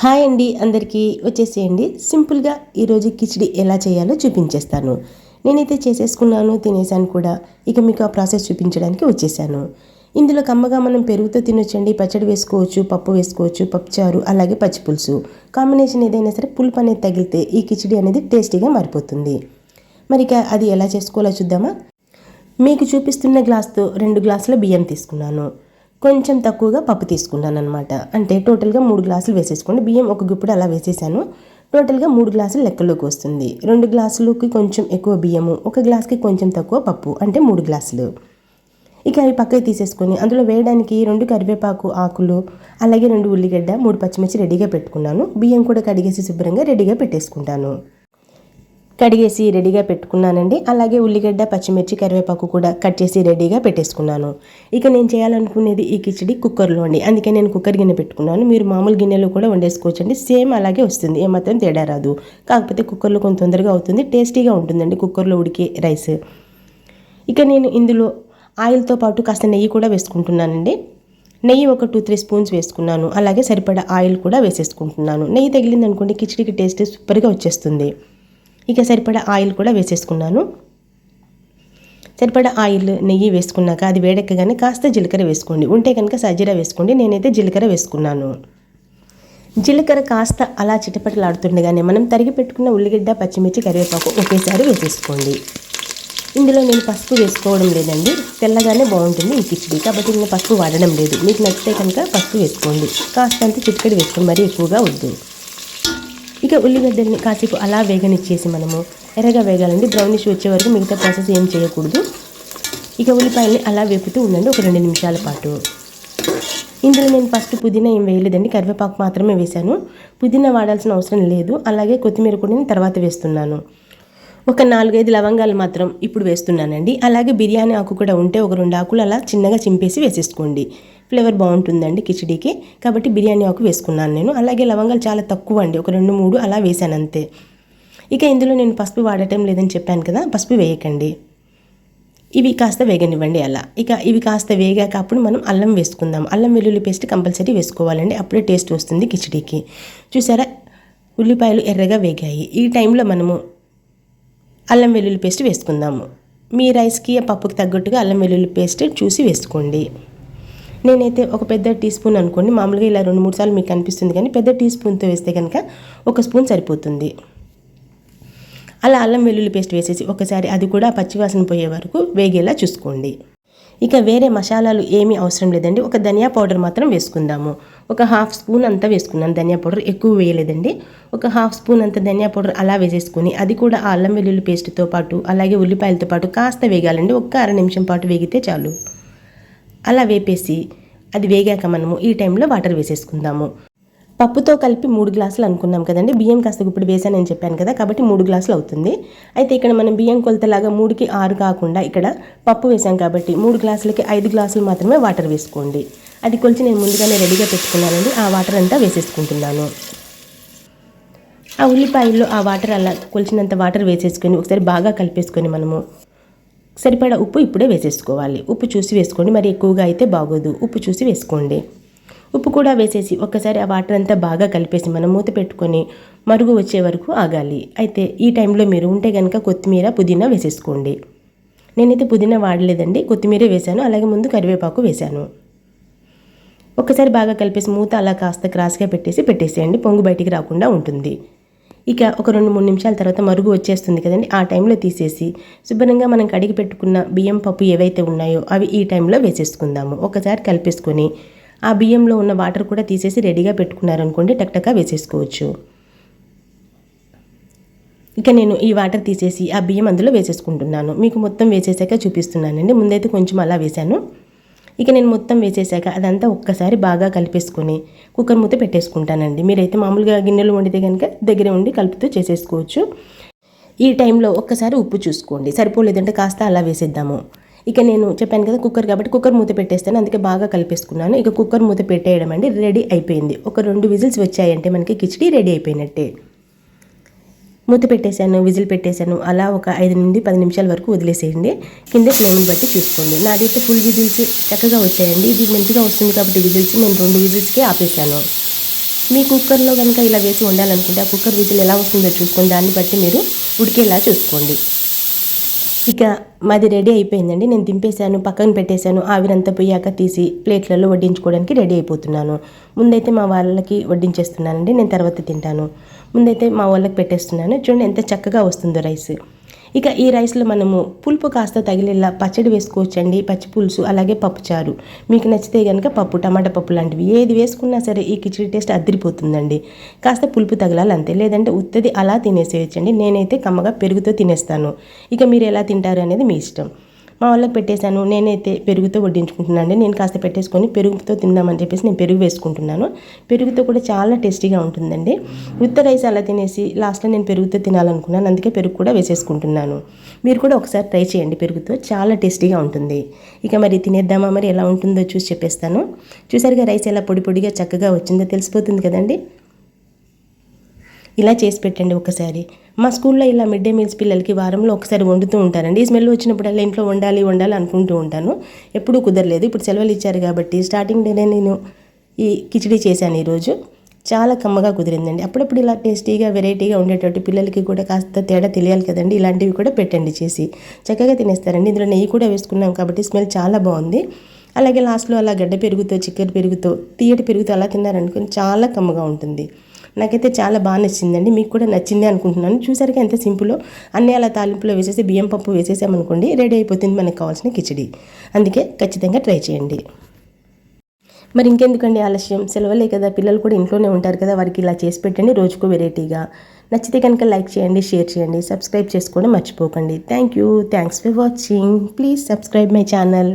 Hi అండి అందరికీ వచ్చేసేయండి. సింపుల్గా ఈరోజు కిచిడి ఎలా చేయాలో చూపించేస్తాను. నేనైతే చేసేసుకున్నాను తినేసాను కూడా. ఇక మీకు ఆ ప్రాసెస్ చూపించడానికి వచ్చేసాను. ఇందులో కమ్మగా మనం పెరుగుతో తినొచ్చండి. పచ్చడి వేసుకోవచ్చు పప్పు వేసుకోవచ్చు పప్పుచారు అలాగే పచ్చిపులుసు. కాంబినేషన్ ఏదైనా సరే పులుపు అనేది తగిలితే ఈ కిచిడి అనేది టేస్టీగా మారిపోతుంది. మరి అది ఎలా చేసుకోవాలో చూద్దామా? మీకు చూపిస్తున్న గ్లాస్తో రెండు గ్లాసుల బియ్యం తీసుకున్నాను. కొంచెం తక్కువగా పప్పు తీసుకున్నాను అనమాట అంటే టోటల్గా మూడు గ్లాసులు వేసేసుకోండి. బియ్యం ఒక గుప్పుడు అలా వేసేసాను. టోటల్గా మూడు గ్లాసులు లెక్కలోకి వస్తుంది. రెండు గ్లాసులకి కొంచెం ఎక్కువ బియ్యము ఒక గ్లాస్కి కొంచెం తక్కువ పప్పు అంటే మూడు గ్లాసులు. ఇక అవి పక్కకి తీసేసుకొని అందులో వేయడానికి రెండు కరివేపాకు ఆకులు అలాగే రెండు ఉల్లిగడ్డ మూడు పచ్చిమిర్చి రెడీగా పెట్టుకున్నాను. బియ్యం కూడా కడిగేసి శుభ్రంగా రెడీగా పెట్టేసుకుంటాను. కడిగేసి రెడీగా పెట్టుకున్నానండి. అలాగే ఉల్లిగడ్డ పచ్చిమిర్చి కరివేపాకు కూడా కట్ చేసి రెడీగా పెట్టేసుకున్నాను. ఇక నేను చేయాలనుకునేది ఈ కిచడి కుక్కర్లో అండి. అందుకే నేను కుక్కర్ గిన్నె పెట్టుకున్నాను. మీరు మామూలు గిన్నెలో కూడా వండేసుకోవచ్చండి. సేమ్ అలాగే వస్తుంది. ఏమాత్రం తేడా రాదు. కాకపోతే కుక్కర్లో కొంత తొందరగా అవుతుంది. టేస్టీగా ఉంటుందండి కుక్కర్లో ఉడికే రైస్. ఇక నేను ఇందులో ఆయిల్తో పాటు కాస్త నెయ్యి కూడా వేసుకుంటున్నానండి. నెయ్యి ఒక టూ త్రీ స్పూన్స్ వేసుకున్నాను. అలాగే సరిపడా ఆయిల్ కూడా వేసేసుకుంటున్నాను. నెయ్యి తగిలింది అనుకోండి కిచడికి టేస్ట్ సూపర్గా వచ్చేస్తుంది. ఇక సరిపడా ఆయిల్ కూడా వేసేసుకున్నాను. సరిపడా ఆయిల్ నెయ్యి వేసుకున్నాక అది వేడెక్కగానే కాస్త జీలకర్ర వేసుకోండి. ఉంటే కనుక సజీరా వేసుకోండి. నేనైతే జీలకర్ర వేసుకున్నాను. జీలకర్ర కాస్త అలా చిటపటలాడుతుండగానే మనం తరిగి పెట్టుకున్న ఉల్లిగడ్డ పచ్చిమిర్చి కరివేపాకు ఒకేసారి వేసేసుకోండి. ఇందులో నేను పసుపు వేసుకోవడం లేదండి. తెల్లగానే బాగుంటుంది ఈ కిచిడి. కాబట్టి నేను పసుపు వాడడం లేదు. మీకు నచ్చితే కనుక పసుపు వేసుకోండి. కాస్తంత చిటికడి వేసుకోండి మరీ ఎక్కువగా వద్దు. ఇక ఉల్లిగడ్డల్ని కాసేపు అలా వేగనిచ్చేసి మనము ఎర్రగా వేగాలండి బ్రౌనిష్ వచ్చే వరకు మిగతా ప్రాసెస్ ఏం చేయకూడదు. ఇక ఉల్లిపాయల్ని అలా వేపుతూ ఉండండి ఒక రెండు నిమిషాల పాటు. ఇందులో నేను ఫస్ట్ పుదీనా ఏం వేయలేదండి కరివేపాకు మాత్రమే వేశాను. పుదీనా వాడాల్సిన అవసరం లేదు అలాగే కొత్తిమీర కూడా నేను తర్వాత వేస్తున్నాను. ఒక నాలుగైదు లవంగాలు మాత్రం ఇప్పుడు వేస్తున్నానండి. అలాగే బిర్యానీ ఆకు కూడా ఉంటే ఒక రెండు ఆకులు అలా చిన్నగా చింపేసి వేసేసుకోండి. ఫ్లేవర్ బాగుంటుందండి కిచడీకి. కాబట్టి బిర్యానీ ఆకు వేసుకున్నాను నేను. అలాగే లవంగాలు చాలా తక్కువ అండి ఒక రెండు మూడు అలా వేసాను అంతే. ఇక ఇందులో నేను పసుపు వాడటం లేదని చెప్పాను కదా పసుపు వేయకండి. ఇవి కాస్త వేగనివ్వండి అలా. ఇక ఇవి కాస్త వేగాక అప్పుడు మనం అల్లం వేసుకుందాం. అల్లం వెల్లుల్లి పేస్ట్ కంపల్సరీ వేసుకోవాలండి. అప్పుడే టేస్ట్ వస్తుంది కిచడీకి. చూసారా? ఉల్లిపాయలు ఎర్రగా వేగాయి. ఈ టైంలో మనము అల్లం వెల్లుల్లి పేస్ట్ వేసుకుందాము. మీ రైస్కి పప్పుకి తగ్గట్టుగా అల్లం వెల్లుల్లి పేస్ట్ చూసి వేసుకోండి. నేనైతే ఒక పెద్ద టీ స్పూన్ అనుకోండి. మామూలుగా ఇలా రెండు మూడు సార్లు మీకు కనిపిస్తుంది కానీ పెద్ద టీ స్పూన్తో వేస్తే కనుక ఒక స్పూన్ సరిపోతుంది. అలా అల్లం వెల్లుల్లి పేస్ట్ వేసేసి ఒకసారి అది కూడా పచ్చివాసన పోయే వరకు వేగేలా చూసుకోండి. ఇక వేరే మసాలాలు ఏమీ అవసరం లేదండి. ఒక ధనియా పౌడర్ మాత్రం వేసుకుందాము. ఒక హాఫ్ స్పూన్ అంతా వేసుకున్నాను ధనియా పౌడర్. ఎక్కువ వేయలేదండి. ఒక హాఫ్ స్పూన్ అంత ధనియా పౌడర్ అలా వేసేసుకొని అది కూడా అల్లం వెల్లుల్లి పేస్ట్తో పాటు అలాగే ఉల్లిపాయలతో పాటు కాస్త వేగాలండి. ఒక్క అర నిమిషం పాటు వేగితే చాలు. అలా వేపేసి అది వేగాక మనము ఈ టైంలో వాటర్ వేసేసుకుందాము. పప్పుతో కలిపి మూడు గ్లాసులు అనుకున్నాం కదండి. బియ్యం కాస్త ఇప్పుడు వేసానని చెప్పాను కదా కాబట్టి మూడు గ్లాసులు అవుతుంది. అయితే ఇక్కడ మనం బియ్యం కొలతలాగా మూడుకి ఆరు కాకుండా ఇక్కడ పప్పు వేసాం కాబట్టి మూడు గ్లాసులకి ఐదు గ్లాసులు మాత్రమే వాటర్ వేసుకోండి. అది కొలిచి నేను ముందుగానే రెడీగా పెట్టుకున్నానండి. ఆ వాటర్ అంతా వేసేసుకుంటున్నాను. ఆ ఉల్లిపాయల్లో ఆ వాటర్ అలా కొలిచినంత వాటర్ వేసేసుకొని ఒకసారి బాగా కలిపేసుకొని మనము సరిపడా ఉప్పు ఇప్పుడే వేసేసుకోవాలి. ఉప్పు చూసి వేసుకోండి. మరి ఎక్కువగా అయితే బాగోదు. ఉప్పు చూసి వేసుకోండి. ఉప్పు కూడా వేసేసి ఒక్కసారి ఆ వాటర్ అంతా బాగా కలిపేసి మనం మూత పెట్టుకొని మరుగు వచ్చే వరకు ఆగాలి. అయితే ఈ టైంలో మీరు ఉంటే కనుక కొత్తిమీర పుదీనా వేసేసుకోండి. నేనైతే పుదీనా వాడలేదండి. కొత్తిమీర వేశాను. అలాగే ముందు కరివేపాకు వేశాను. ఒక్కసారి బాగా కలిపేసి మూత అలా కాస్త క్రాస్గా పెట్టేసి పెట్టేసేయండి. పొంగు బయటికి రాకుండా ఉంటుంది. ఇక ఒక రెండు మూడు నిమిషాల తర్వాత మరుగు వచ్చేస్తుంది కదండి. ఆ టైంలో తీసేసి శుభ్రంగా మనం కడిగి పెట్టుకున్న బియ్యం పప్పు ఏవైతే ఉన్నాయో అవి ఈ టైంలో వేసేసుకుందాము. ఒకసారి కలిపేసుకొని ఆ బియ్యంలో ఉన్న వాటర్ కూడా తీసేసి రెడీగా పెట్టుకున్నారనుకోండి టక్టకా వేసేసుకోవచ్చు. ఇక నేను ఈ వాటర్ తీసేసి ఆ బియ్యం అందులో వేసేసుకుంటున్నాను. మీకు మొత్తం వేసేసాక చూపిస్తున్నానండి. ముందైతే కొంచెం అలా వేశాను. ఇక నేను మొత్తం వేసేసాక అదంతా ఒక్కసారి బాగా కలిపేసుకొని కుక్కర్ మూత పెట్టేసుకుంటానండి. మీరైతే మామూలుగా గిన్నెలు వండితే కనుక దగ్గరే ఉండి కలుపుతూ చేసేసుకోవచ్చు. ఈ టైంలో ఒక్కసారి ఉప్పు చూసుకోండి. సరిపోలేదంటే కాస్త అలా వేసేద్దాము. ఇక నేను చెప్పాను కదా కుక్కర్ కాబట్టి కుక్కర్ మూత పెట్టేస్తాను. అందుకే బాగా కలిపేసుకున్నాను. ఇక కుక్కర్ మూత పెట్టేయడం అండి రెడీ అయిపోయింది. ఒక రెండు విజిల్స్ వచ్చాయంటే మనకి కిచడీ రెడీ అయిపోయినట్టే. మూత పెట్టేశాను విజిల్ పెట్టేశాను. అలా ఒక ఐదు నుండి పది నిమిషాల వరకు వదిలేసేయండి. కింద ఫ్లేమ్ని బట్టి చూసుకోండి. నాదైతే ఫుల్ విజిల్స్ చక్కగా వచ్చాయండి. ఇది మంచిగా వస్తుంది కాబట్టి విజిల్స్ నేను రెండు విజిల్స్కే ఆపేశాను. మీ కుక్కర్లో కనుక ఇలా వేసి వండాలనుకుంటే ఆ కుక్కర్ విజిల్ ఎలా వస్తుందో చూసుకొని దాన్ని బట్టి మీరు ఉడికేలా చూసుకోండి. ఇక మాది రెడీ అయిపోయిందండి. నేను దింపేశాను పక్కన పెట్టేశాను. ఆవిరంతా పోయాక తీసి ప్లేట్లలో వడ్డించుకోవడానికి రెడీ అయిపోతున్నాను. ముందైతే మా వాళ్ళకి వడ్డించేస్తున్నానండి. నేను తర్వాత తింటాను. ముందైతే మా వాళ్ళకి పెట్టేస్తున్నాను. చూడండి ఎంత చక్కగా వస్తుందో రైస్. ఇక ఈ రైస్లో మనము పులుపు కాస్త తగిలేలా పచ్చడి వేసుకోవచ్చండి పచ్చి పులుసు అలాగే పప్పుచారు మీకు నచ్చితే కనుక పప్పు టమాటా పప్పు లాంటివి ఏది వేసుకున్నా సరే ఈ కిచిడి టేస్ట్ అద్దరిపోతుందండి కాస్త పులుపు తగలాలి అంతే లేదంటే ఉత్తది అలా తినేసేయచ్చండి. నేనైతే కమ్మగా పెరుగుతో తినేస్తాను. ఇక మీరు ఎలా తింటారు అనేది మీ ఇష్టం. మా వాళ్ళకి పెట్టేశాను. నేనైతే పెరుగుతో వడ్డించుకుంటున్నాను నేను కాస్త పెట్టేసుకొని పెరుగుతో తిందామని చెప్పేసి నేను పెరుగు వేసుకుంటున్నాను. పెరుగుతో కూడా చాలా టేస్టీగా ఉంటుందండి. ఉత్త రైస్ అలా తినేసి లాస్ట్లో నేను పెరుగుతో తినాలనుకున్నాను. అందుకే పెరుగు కూడా వేసేసుకుంటున్నాను. మీరు కూడా ఒకసారి ట్రై చేయండి పెరుగుతో. చాలా టేస్టీగా ఉంటుంది. ఇక మరి తినేద్దామా? మరి ఎలా ఉంటుందో చూసి చెప్పేస్తాను. చూసారుగా రైస్ ఎలా పొడి పొడిగా చక్కగా వచ్చిందో తెలిసిపోతుంది కదండి. ఇలా చేసి పెట్టండి ఒకసారి. మా స్కూల్లో ఇలా మిడ్ డే మీల్స్ పిల్లలకి వారంలో ఒకసారి వండుతూ ఉంటారండి. ఈ స్మెల్ వచ్చినప్పుడల్లా ఇంట్లో వండాలి వండాలి అనుకుంటూ ఉంటాను. ఎప్పుడూ కుదరలేదు. ఇప్పుడు సెలవులు ఇచ్చారు కాబట్టి స్టార్టింగ్ డేనే నేను ఈ కిచిడి చేశాను ఈరోజు. చాలా కమ్మగా కుదిరిందండి. అప్పుడప్పుడు ఇలా టేస్టీగా వెరైటీగా ఉండేటట్టు పిల్లలకి కూడా కాస్త తేడా తెలియాలి కదండి. ఇలాంటివి కూడా పెట్టండి చేసి. చక్కగా తినేస్తారండి. ఇందులో నెయ్యి కూడా వేసుకున్నాం కాబట్టి స్మెల్ చాలా బాగుంది. అలాగే లాస్ట్లో అలా గడ్డ పెరుగుతో చికెన్ పెరుగుతో తీయటి పెరుగుతో అలా తిన్నారనుకుని చాలా కమ్మగా ఉంటుంది. నాకైతే చాలా బాగా నచ్చిందండి. మీకు కూడా నచ్చింది అనుకుంటున్నాను. చూసారుగా ఎంత సింపుల్లో అన్నీ అలా తాలింపులో వేసేసి బియ్యం పప్పు వేసేసామనుకోండి రెడీ అయిపోతుంది మనకు కావాల్సిన కిచిడి. అందుకే ఖచ్చితంగా ట్రై చేయండి. మరి ఇంకెందుకండి ఆలస్యం? సెలవులే కదా పిల్లలు కూడా ఇంట్లోనే ఉంటారు కదా వారికి ఇలా చేసి పెట్టండి రోజుకు వెరైటీగా. నచ్చితే కనుక లైక్ చేయండి షేర్ చేయండి సబ్స్క్రైబ్ చేసుకోవడం మర్చిపోకండి. Thank you. Thanks for watching. Please subscribe my channel.